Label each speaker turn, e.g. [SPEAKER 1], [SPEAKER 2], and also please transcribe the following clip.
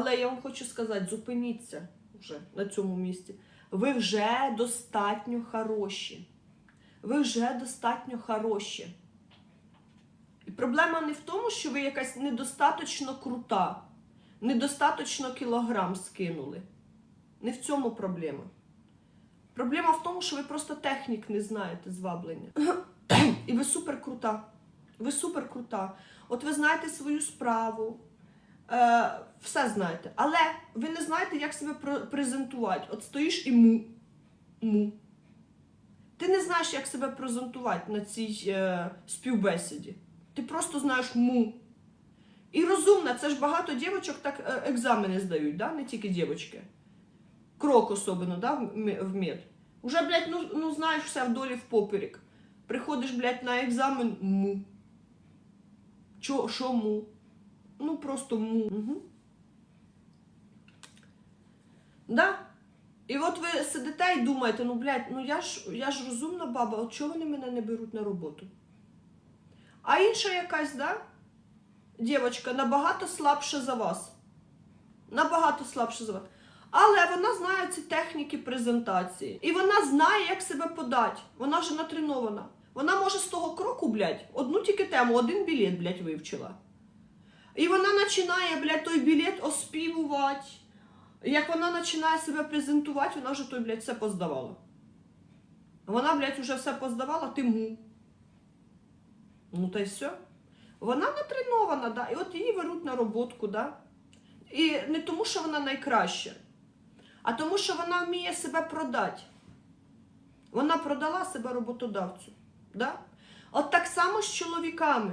[SPEAKER 1] Але я вам хочу сказати, зупиніться вже на цьому місці. Ви вже достатньо хороші. Ви вже достатньо хороші. І проблема не в тому, що ви якась недостаточно крута, недостаточно кілограм скинули. Не в цьому проблема. Проблема в тому, що ви просто технік не знаєте зваблення. І ви супер крута. Ви супер крута. От ви знаєте свою справу, все знаєте. Але ви не знаєте, як себе презентувати. От стоїш і му. Му. Ти не знаєш, як себе презентувати на цій е, співбесіді. Ти просто знаєш му. І розумна, це ж багато дівчаток так е, екзамени здають, да? не тільки дівчатки. Крок особливо, да, в ме- в мед. Уже, блядь, ну, ну знаєш все вдолі в поперек. Приходиш, блядь, на екзамен му. Чо, му? Просто му. Угу. Да? І от ви сидите і думаєте, ну, блядь, ну я ж, я ж розумна баба, от чого вони мене не беруть на роботу? А інша якась, да? Дівочка набагато слабша за вас. Набагато слабша за вас. Але вона знає ці техніки презентації. І вона знає, як себе подати. Вона вже натренована. Вона може з того кроку, блядь, одну тільки тему, один білет, блядь, вивчила. І вона починає, блядь, той білет оспівувати. Як вона починає себе презентувати, вона вже той, блядь, все поздавала. Вона, блядь, вже все поздавала, ти му. Ну та й все. Вона натренована, да. І от її беруть на роботку, да. І не тому, що вона найкраща, а тому, що вона вміє себе продати. Вона продала себе роботодавцю. Да? От так само з чоловіками.